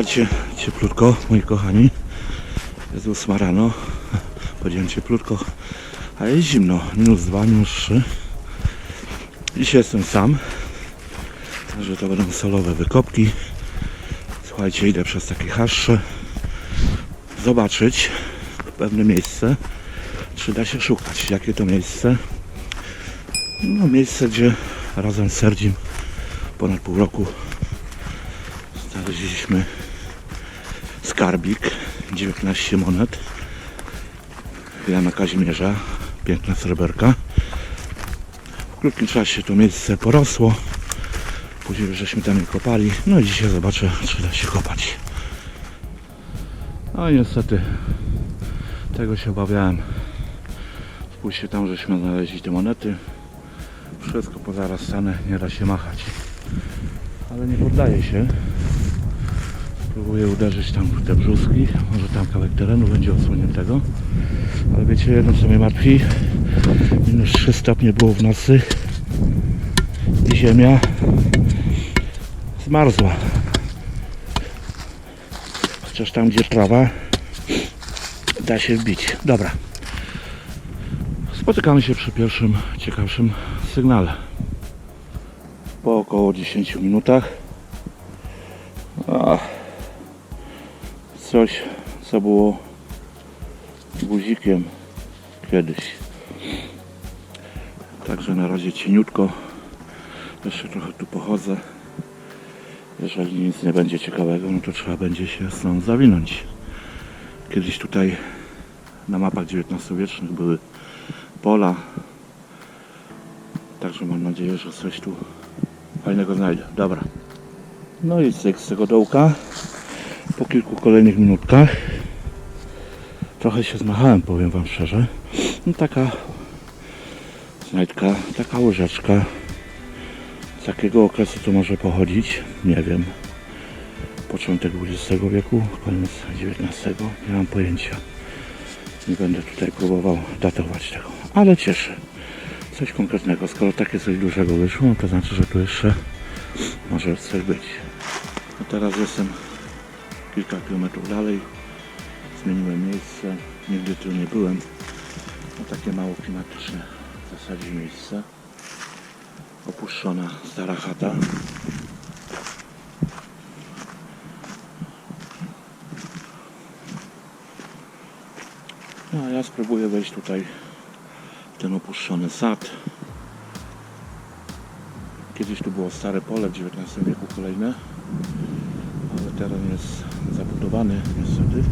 Witajcie cieplutko, moi kochani. Jest 8 rano. Powiedziałem cieplutko, a jest zimno. Minus 2, minus 3. Dzisiaj jestem sam. Także to będą solowe wykopki. Słuchajcie, idę przez takie haszcze. Zobaczyć pewne miejsce. Czy da się szukać, jakie to miejsce. No miejsce, gdzie razem z Serdzim ponad pół roku znaleźliśmy skarbik 19 monet. Jana Kazimierza piękna sreberka. W krótkim czasie to miejsce porosło. Później żeśmy tam je kopali. No i dzisiaj zobaczę czy da się kopać. No i niestety tego się obawiałem. Spójrzcie tam żeśmy znaleźli te monety. Wszystko pozarastane nie da się machać. Ale nie poddaje się Próbuję uderzyć tam w te brzuski. Może tam kawałek terenu będzie odsłoniętego. Ale wiecie, jedno co mnie martwi. Minus 3 stopnie było w nocy. I ziemia zmarzła. Chociaż tam gdzie trawa da się wbić. Dobra. Spotykamy się przy pierwszym ciekawszym sygnale. Po około 10 minutach. Coś, co było guzikiem kiedyś. Także na razie cieniutko. Jeszcze trochę tu pochodzę. Jeżeli nic nie będzie ciekawego, no to trzeba będzie się stąd zawinąć. Kiedyś tutaj na mapach XIX-wiecznych były pola. Także mam nadzieję, że coś tu fajnego znajdę. Dobra. No i z tego dołka po kilku kolejnych minutkach trochę się zmachałem, powiem Wam szczerze. No taka znajdka, taka łyżeczka z jakiego okresu to może pochodzić, nie wiem. Początek XX wieku, koniec XIX, nie mam pojęcia. Nie będę tutaj próbował datować tego, ale cieszę. Coś konkretnego, skoro takie coś dużego wyszło, no to znaczy, że tu jeszcze może coś być. A teraz jestem kilka kilometrów dalej. Zmieniłem miejsce. Nigdy tu nie byłem. No takie mało klimatyczne w zasadzie miejsce. Opuszczona stara chata. No a ja spróbuję wejść tutaj w ten opuszczony sad. Kiedyś tu było stare pole w XIX wieku kolejne teren jest zabudowany niestety,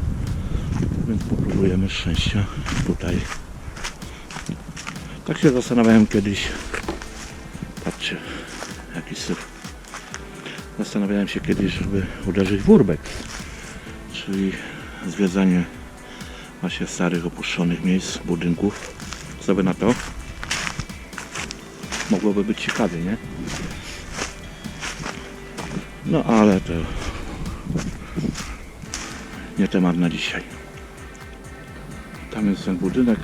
więc popróbujemy szczęścia tutaj. Tak się zastanawiałem kiedyś, patrzcie, jaki syf. Zastanawiałem się kiedyś, żeby uderzyć w urbex, czyli zwiedzanie właśnie starych, opuszczonych miejsc, budynków. Co by na to? Mogłoby być ciekawie, nie? No ale to nie temat na dzisiaj. Tam jest ten budynek,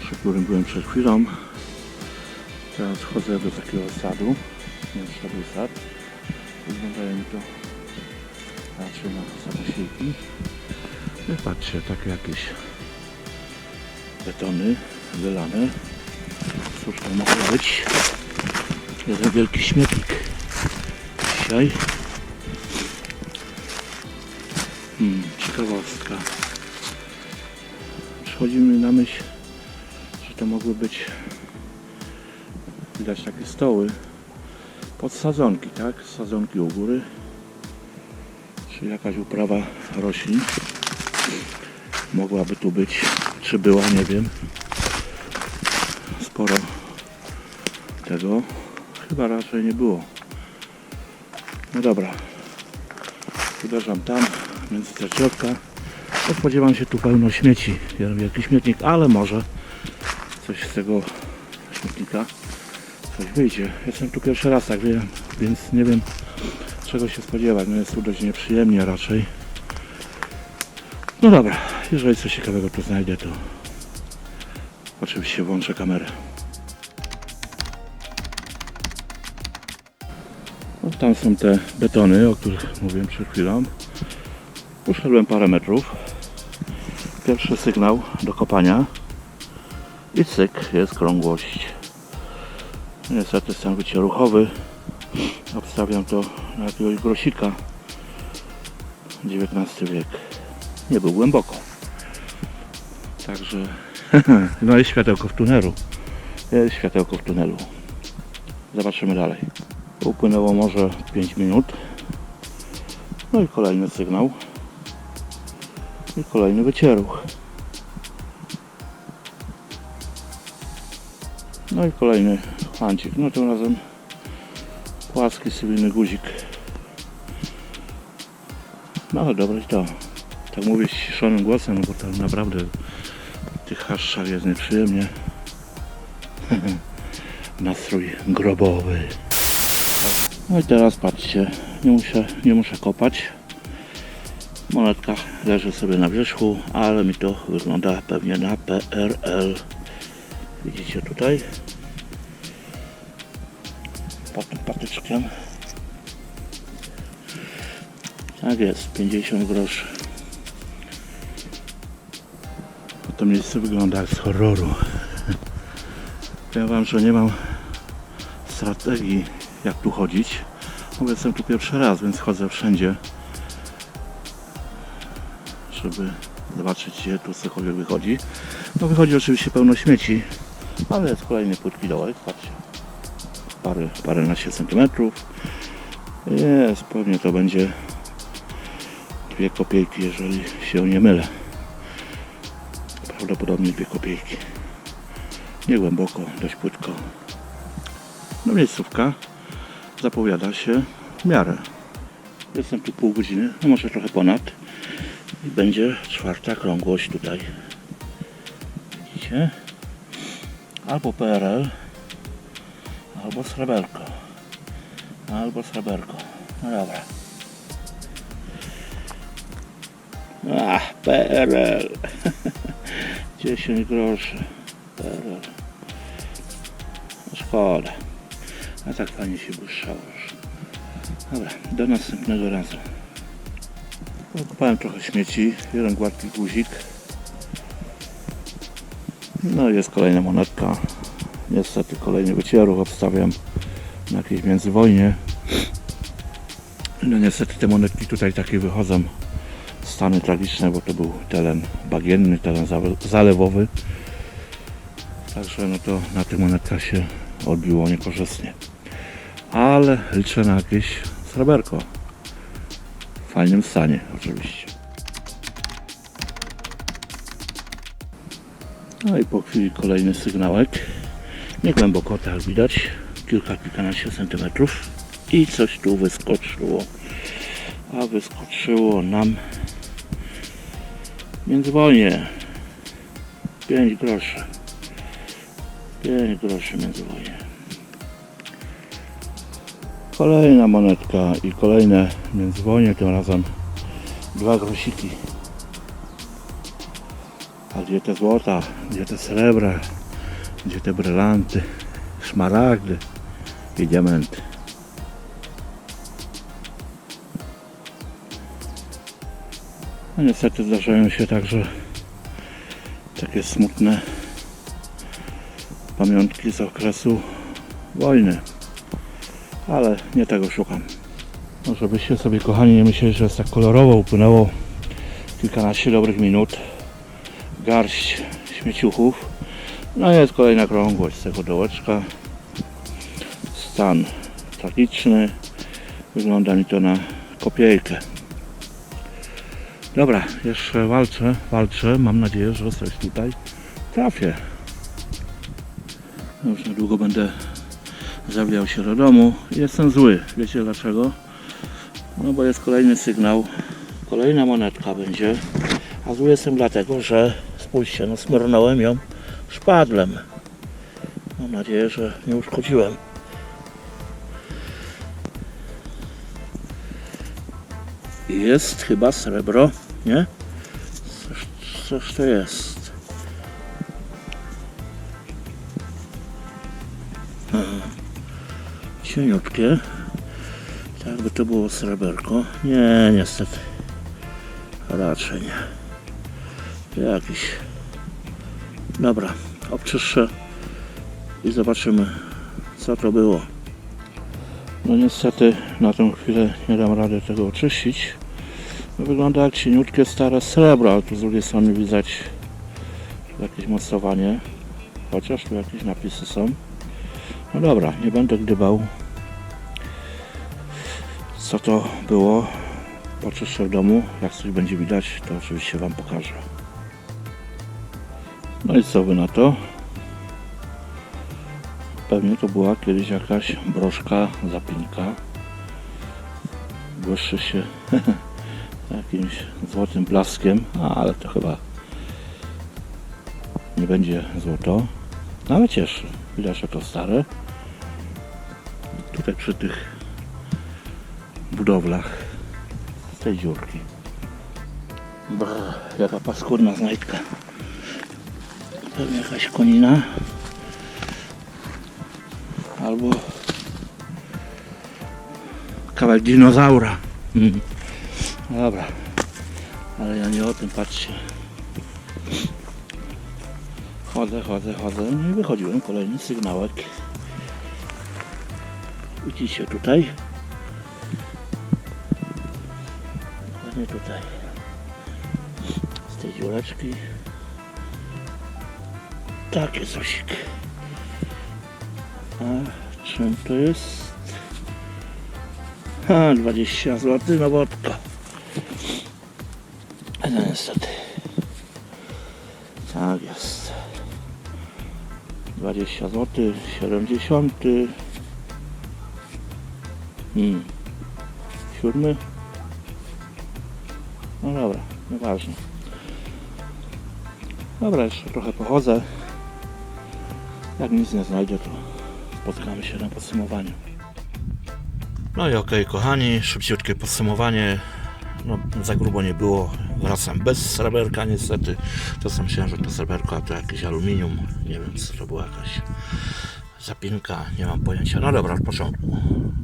przy którym byłem przed chwilą. Teraz wchodzę do takiego sadu. Nie wiem, czy to był sad. Wyglądają mi to raczej na samosiejki. No patrzcie, takie jakieś betony wylane. Cóż to mogło być? Jeden wielki śmietnik dzisiaj. Hmm, ciekawostka. Przychodzi mi na myśl, że to mogły być widać takie stoły pod sadzonki, tak? Sadzonki u góry. Czyli jakaś uprawa roślin. Mogłaby tu być, czy była, nie wiem. Sporo tego. Chyba raczej nie było. No dobra. Uderzam tam, między te drzewka. No spodziewam się tu pełno śmieci. Jeden wielki śmietnik, ale może coś z tego śmietnika coś wyjdzie. Jestem tu pierwszy raz, tak wiem, więc nie wiem czego się spodziewać. No jest tu dość nieprzyjemnie raczej. No dobra, jeżeli coś ciekawego tu znajdę, to oczywiście włączę kamerę. No Tam są te betony, o których mówiłem przed chwilą. Uszedłem parę metrów. Pierwszy sygnał do kopania. I cyk, jest krągłość. Niestety stan wycieruchowy. Obstawiam to na jakiegoś grosika. XIX wiek. Nie był głęboko. Także no jest światełko w tunelu. Jest światełko w tunelu. Zobaczymy dalej. Upłynęło może 5 minut. No i kolejny sygnał. I kolejny wycieruch. No i kolejny chłancik. No tym razem płaski, cywilny guzik. No ale dobre i to. Tak mówię ściszonym głosem, bo tam naprawdę tych haszczach jest nieprzyjemnie. Nastrój grobowy. No i teraz patrzcie, nie muszę, nie muszę kopać. Monetka leży sobie na wierzchu, ale mi to wygląda pewnie na PRL. Widzicie tutaj? Pod patyczkiem. Tak jest, 50 groszy. To miejsce wygląda jak z horroru. Powiem wam, że nie mam strategii jak tu chodzić. Bo jestem tu pierwszy raz, więc chodzę wszędzie. Żeby zobaczyć gdzie tu cokolwiek wychodzi. No wychodzi oczywiście pełno śmieci, ale jest kolejny płytki dołek, patrzcie. Parę, paręnaście centymetrów. Jest, pewnie to będzie dwie kopiejki, jeżeli się nie mylę. Prawdopodobnie dwie kopiejki. Nie głęboko, dość płytko. No miejscówka zapowiada się w miarę. Jestem tu pół godziny, no może trochę ponad. I będzie czwarta krągłość tutaj. Widzicie? Albo PRL, albo sreberko. Albo sreberko. No dobra. Ach, PRL. 10 groszy. PRL. No Szkoda. A tak fajnie się błyszczało już. Dobra, do następnego razu. Okupałem trochę śmieci, jeden gładki guzik. No i jest kolejna monetka. Niestety kolejny wycieruch obstawiam na jakiejś międzywojnie. No niestety te monetki tutaj takie wychodzą stany tragiczne, bo to był teren bagienny, teren za- zalewowy. Także no to na tych monetkach się odbiło niekorzystnie. Ale liczę na jakieś sreberko. Fajnym stanie oczywiście. No i po chwili kolejny sygnałek. Nie głęboko, tak widać. Kilka, kilkanaście centymetrów. I coś tu wyskoczyło. A wyskoczyło nam międzywojnie 5 groszy. 5 groszy międzywojnie. Kolejna monetka i kolejne międzywojnie, tym razem dwa grosiki. A gdzie te złota, gdzie te srebra, gdzie te brylanty, szmaragdy i diamenty. No niestety zdarzają się także takie smutne pamiątki z okresu wojny. Ale nie tego szukam. No żebyście sobie kochani nie myśleli, że jest tak kolorowo upłynęło kilkanaście dobrych minut. Garść śmieciuchów. No jest kolejna krągłość z tego dołeczka. Stan tragiczny. Wygląda mi to na kopiejkę. Dobra, jeszcze walczę, walczę. Mam nadzieję, że coś tutaj trafię. Już niedługo będę zawijał się do domu. Jestem zły. Wiecie dlaczego? No bo jest kolejny sygnał. Kolejna monetka będzie. A zły jestem dlatego, że spójrzcie, no smyrnąłem ją szpadlem. Mam nadzieję, że nie uszkodziłem. Jest chyba srebro, nie? Coś, coś to jest. Cieniutkie. Tak by to było sreberko. Nie, niestety. Raczej nie. Jakiś. Dobra, obczyszczę i zobaczymy co to było. No niestety na tę chwilę nie dam rady tego oczyścić. No, wygląda jak cieniutkie stare srebro, ale tu z drugiej strony widać jakieś mocowanie. Chociaż tu jakieś napisy są. No dobra, nie będę gdybał. Co to było? Poczyszczę w domu. Jak coś będzie widać, to oczywiście Wam pokażę. No i co Wy na to? Pewnie to była kiedyś jakaś broszka, zapinka. Błyszczy się jakimś złotym blaskiem, a, ale to chyba nie będzie złoto. No ale cieszy. Widać, że to stare. Tutaj przy tych budowlach z tej dziurki. Brr, jaka paskudna znajdka. Pewnie jakaś konina. Albo kawałek dinozaura. Mhm. Dobra. Ale ja nie o tym patrzcie. Chodzę, chodzę, chodzę. No i wychodziłem. Kolejny sygnałek. Widzicie tutaj? Dokładnie tutaj. Z tej dziureczki. Takie cosik. A czym to jest? Ha, 20 zł na wodka. Ale niestety. Tak jest. 20 zł, 70. Hmm. Siódmy. No dobra, nieważne. Dobra, jeszcze trochę pochodzę. Jak nic nie znajdę, to spotkamy się na podsumowaniu. No i okej, kochani, szybciutkie podsumowanie. No, za grubo nie było. Wracam bez sreberka niestety. Czasem myślałem, że to sreberko, a to jakieś aluminium. Nie wiem, co to była jakaś zapinka, nie mam pojęcia. No dobra, od początku.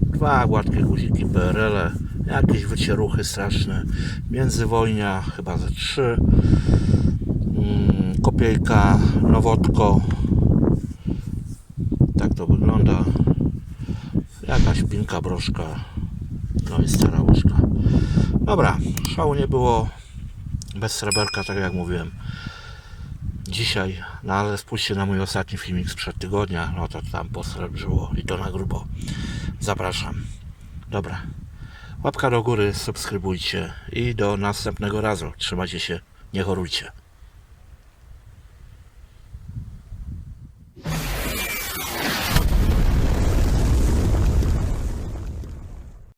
Dwa gładkie guziki PRL, jakieś wycieruchy straszne. Międzywojnia, chyba ze trzy. Mm, kopiejka, nowotko. Tak to wygląda. Jakaś pinka, broszka. No i stara łyżka. Dobra, szału nie było. Bez sreberka, tak jak mówiłem. Dzisiaj, no ale spójrzcie na mój ostatni filmik sprzed tygodnia. No to tam posrebrzyło i to na grubo. Zapraszam. Dobra. Łapka do góry, subskrybujcie i do następnego razu. Trzymajcie się, nie chorujcie.